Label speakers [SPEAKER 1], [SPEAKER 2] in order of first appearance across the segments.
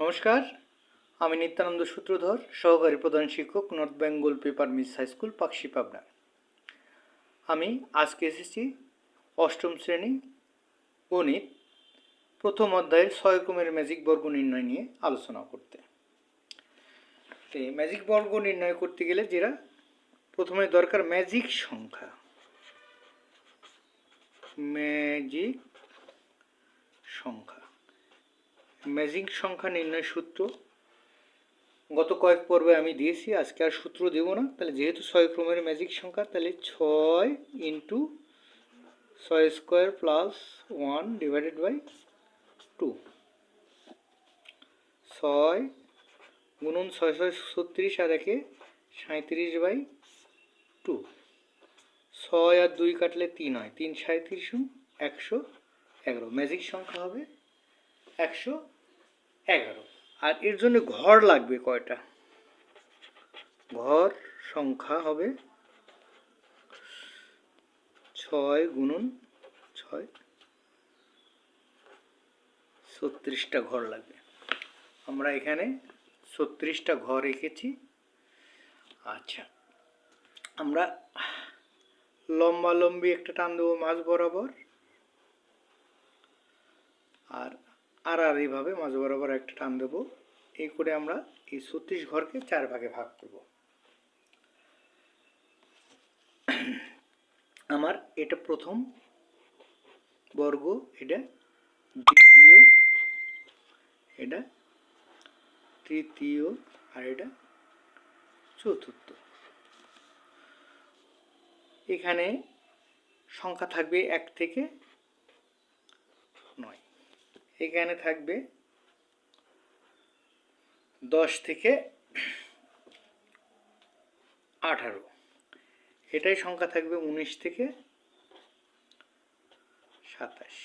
[SPEAKER 1] নমস্কার, আমি নিত্যানন্দ সূত্রধর, সহকারী প্রধান শিক্ষক north Bengal paper mills high school Pakshi Pabna. আমি আজকে এসেছি অষ্টম শ্রেণি গণিত, প্রথম অধ্যায়ের ছয় ক্রমের ম্যাজিক বর্গ নির্ণয় নিয়ে আলোচনা করতে। ম্যাজিক বর্গ নির্ণয় করতে গেলে যেটা প্রথমে দরকার ম্যাজিক সংখ্যা। ম্যাজিক সংখ্যা। ম্যাজিক সংখ্যা নির্ণয় সূত্র। গত কয়েক পর্বে আমি দিয়েছি, আজকে আর সূত্র দেব না। তাহলে যেহেতু ছয় ক্রমের ম্যাজিক সংখ্যা, তাহলে ছয় ইন্টু ছয় square plus one divided by two ছয় গুণন ছয় ছয় ছত্রিশ আর একে সাঁত্রিশ বাই টু ছয় আর দুই কাটলে তিন হয়, তিন সাঁত্রিশ একশো এগারো। ম্যাজিক সংখ্যা হবে একশো এগারো। আর এর জন্য ঘর লাগবে কয়টা? ঘর সংখ্যা হবে ছয় গুণন ছয়। ছত্রিশটা ঘর লাগবে। আমরা এখানে ছত্রিশটা ঘর রেখেছি। আচ্ছা আমরা লম্বা লম্বি একটা টান দেবো মাঝ বরাবর। আর আর আর এইভাবে মাঝ বরাবর একটা টান দেবো। এই করে আমরা এই ছত্রিশ ঘরকে চার ভাগে ভাগ করব। আমার এটা প্রথম বর্গ, এটা দ্বিতীয়, এটা তৃতীয় আর এটা চতুর্থ। এখানে সংখ্যা থাকবে এক থেকে এখানে থাকবে দশ থেকে আঠারো। এটাই সংখ্যা থাকবে উনিশ থেকে সাতাশ।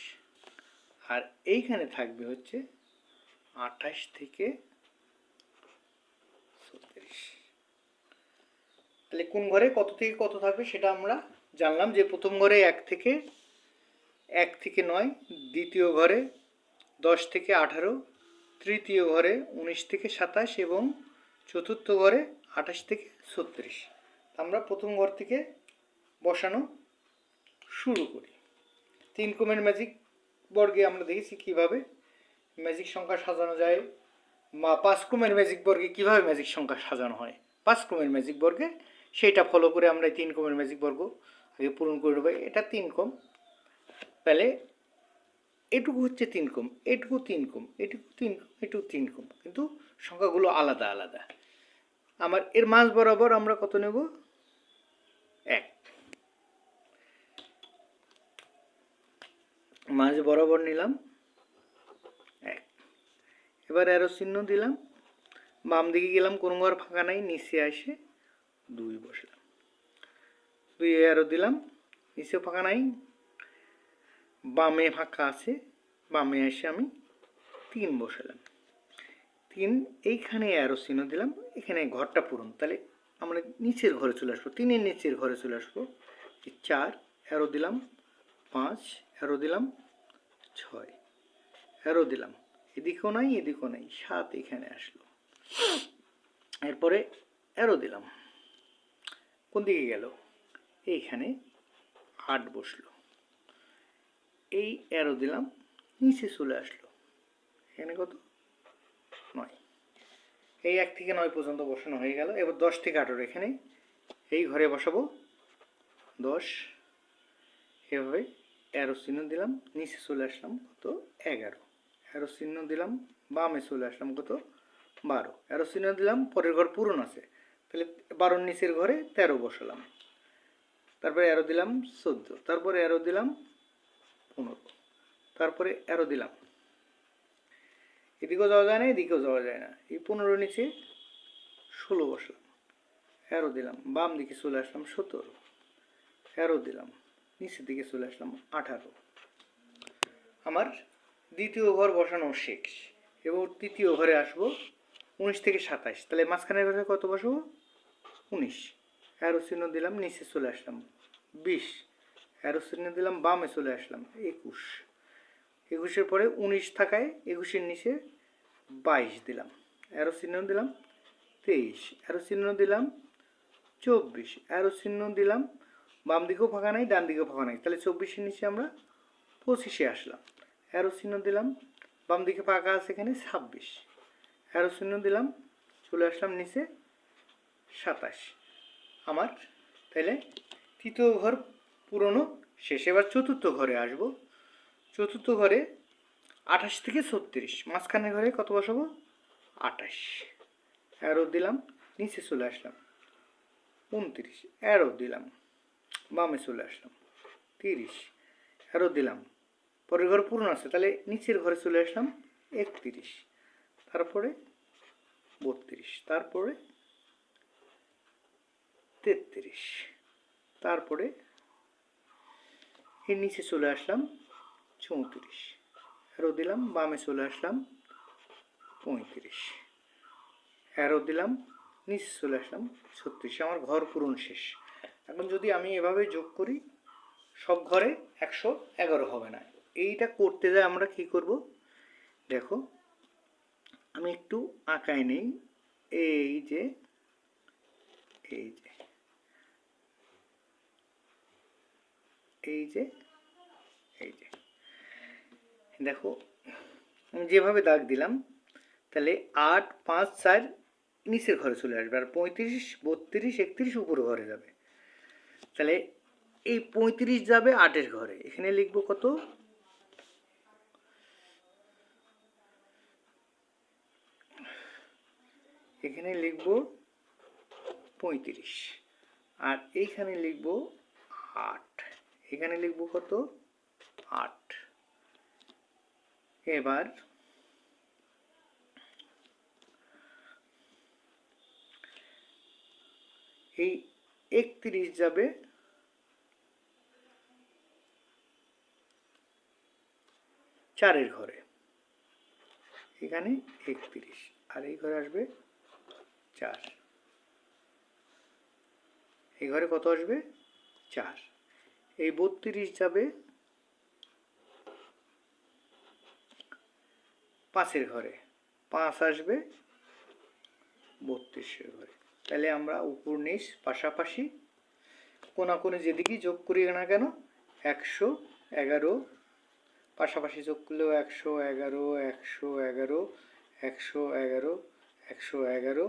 [SPEAKER 1] আর এইখানে থাকবে হচ্ছে আঠাশ থেকে ছত্রিশ। তাহলে কোন ঘরে কত থেকে কত থাকবে সেটা আমরা জানলাম যে প্রথম ঘরে এক থেকে এক থেকে নয়, দ্বিতীয় ঘরে দশ থেকে আঠারো, তৃতীয় ঘরে উনিশ থেকে সাতাশ এবং চতুর্থ ঘরে আঠাশ থেকে ছত্রিশ। আমরা প্রথম ঘর থেকে বসানো শুরু করি। তিন কমের ম্যাজিক বর্গে আমরা দেখেছি কীভাবে ম্যাজিক সংখ্যা সাজানো যায়, বা পাঁচ ক্রমের ম্যাজিক বর্গে কীভাবে ম্যাজিক সংখ্যা সাজানো হয়। পাঁচ ক্রমের ম্যাজিক বর্গে সেইটা ফলো করে আমরা তিন ক্রমের ম্যাজিক বর্গ আগে পূরণ করে দেবো এটা তিন কম তাহলে এটুকু হচ্ছে তিন কম, এটুকু তিন কম, এটুকু তিন কম এটুকু তিন কম। কিন্তু সংখ্যাগুলো আলাদা আলাদা। আমার, এর মাঝ বরাবর আমরা কত নেব? এক। মাঝ বরাবর নিলাম এক। এবার অ্যারো চিহ্ন দিলাম। বাম দিকে গেলাম, কোন ঘর ফাঁকা নাই, নিচে আসে দুই বসলাম। দুই অ্যারো দিলাম নিচে ফাঁকা নাই বামে ফাঁকা আছে, বামে এসে আমি তিন বসালাম। তিন, এইখানে অ্যারো চিহ্ন দিলাম, এখানে ঘরটা পূরণ। তাহলে আমরা নিচের ঘরে চলে আসব, তিনের নিচের ঘরে চলে আসব। চার অ্যারো দিলাম, পাঁচ অ্যারো দিলাম, ছয় অ্যারো দিলাম। এদিকেও নাই এদিকেও নাই, সাত এখানে আসলো। এরপরে অ্যারো দিলাম। কোন দিকে গেল? এইখানে আট বসল। এই অ্যারো দিলাম, নিচে চলে আসলো। এখানে কত? নয়। এই এক থেকে নয় পর্যন্ত বসানো হয়ে গেল। এবার দশ থেকে আঠেরো এখানে। এই ঘরে বসাবো। দশ। এভাবে অ্যারো চিহ্ন দিলাম। নিচে চলে আসলাম কত? এগারো। অ্যারো চিহ্ন দিলাম। বামে চলে আসলাম কত? বারো। অ্যারো চিহ্ন দিলাম। পরের ঘর পূরণ আছে। তাহলে বারোর নিচের ঘরে তেরো বসালাম। তারপরে অ্যারো দিলাম চোদ্দ। তারপরে অ্যারো দিলাম পনেরো তারপরে অ্যারো দিলাম এদিকেও যাওয়া যায় না, এদিকেও যাওয়া যায় না। এই পনেরো নিচে ষোলো বসলাম। অ্যারো দিলাম বাম দিকে চলে আসলাম সতেরো। অ্যারো দিলাম নিচের দিকে চলে আসলাম আঠারো। আমার দ্বিতীয় ঘর বসানো শেষ। এবং তৃতীয় ঘরে আসব উনিশ থেকে সাতাশ তাহলে মাঝখানের ঘরে কত বসবো? উনিশ। অ্যারো চিহ্ন দিলাম, নিচে চলে আসলাম বিশ। অ্যারো চিহ্ন দিলাম, বামে চলে আসলাম, একুশ। একুশের পরে উনিশ থাকায় একুশের নিচে বাইশ দিলাম। অ্যারো চিহ্ন দিলাম তেইশ অ্যারো চিহ্ন দিলাম চব্বিশ অ্যারো চিহ্ন দিলাম বাম দিকেও ফাঁকা নাই, ডান দিকেও ফাঁকা নাই। তাহলে চব্বিশের নিচে আমরা পঁচিশে আসলাম। অ্যারো চিহ্ন দিলাম, বাম দিকে ফাঁকা আছে এখানে ছাব্বিশ। অ্যারো চিহ্ন দিলাম, চলে আসলাম নিচে সাতাশ। আমার তাহলে তৃতীয় ঘর পুরনো, শেষ এবার চতুর্থ ঘরে আসব। চতুর্থ ঘরে আঠাশ থেকে ছত্রিশ, মাঝখানের ঘরে কত বসাবো? আঠাশ। অ্যারো দিলাম, নিচে চলে আসলাম। উনত্রিশ অ্যারো দিলাম, বামে চলে আসলাম। তিরিশ অ্যারো দিলাম। পরের ঘর পূর্ণ আছে, তাহলে নিচের ঘরে চলে আসলাম একত্রিশ। তারপরে বত্রিশ, তারপরে তেত্রিশ, তারপরে এর নিচে চলে আসলাম চৌত্রিশ। অ্যারো দিলাম, বামে চলে আসলাম পঁয়ত্রিশ। অ্যারো দিলাম, নিচে চলে আসলাম ছত্রিশ। আমার ঘর পূরণ শেষ। এখন যদি আমি এভাবে যোগ করি, সব ঘরে একশো এগারো হবে না। এইটা করতে যায় আমরা কি করব? দেখো, আমি একটু আঁকায় নেই। এই যে এই যে এই যে এই যে। দেখো, আমি যেভাবে দাগ দিলাম, তাহলে আট, পাঁচ, চার নিচের ঘরে চলে আসবে আর পঁয়ত্রিশ, বত্রিশ, একত্রিশ উপর ঘরে যাবে। তাহলে এই পঁয়ত্রিশ যাবে আটের ঘরে। এখানে লিখব কত? এখানে লিখব পঁয়ত্রিশ। আর এইখানে লিখব আট। এখানে লিখব কত? আট। এবার এই একত্রিশ যাবে চারের ঘরে। এখানে একত্রিশ। আর এই ঘরে আসবে চার। এই ঘরে কত আসবে? চার। এই বত্রিশ যাবে পাঁচের ঘরে। পাঁচ আসবে বত্রিশের ঘরে। তাহলে আমরা উপর নিচ পাশাপাশি কোনাকুনি যেদিকেই যোগ করি না কেন, একশো এগারো। পাশাপাশি যোগ করলেও একশো এগারো একশো এগারো একশো এগারো একশো এগারো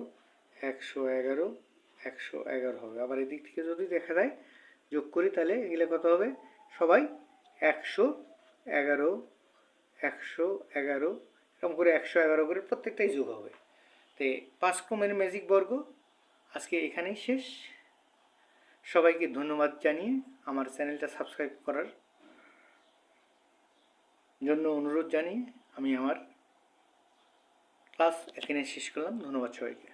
[SPEAKER 1] একশো এগারো একশো এগারো হবে। আবার এদিক থেকে যদি দেখা যায় যোগ করি, তাহলে এগুলো কত হবে? সবাই একশো এগারো একশো এগারো, এরকম করে একশো এগারো করে প্রত্যেকটাই যোগ হবে। তো পাঁচ ক্রমের ম্যাজিক বর্গ আজকে এখানেই শেষ। সবাইকে ধন্যবাদ জানিয়ে আমার চ্যানেলটা সাবস্ক্রাইব করার জন্য অনুরোধ জানিয়ে আমি আমার ক্লাস এখানে শেষ করলাম। ধন্যবাদ সবাইকে।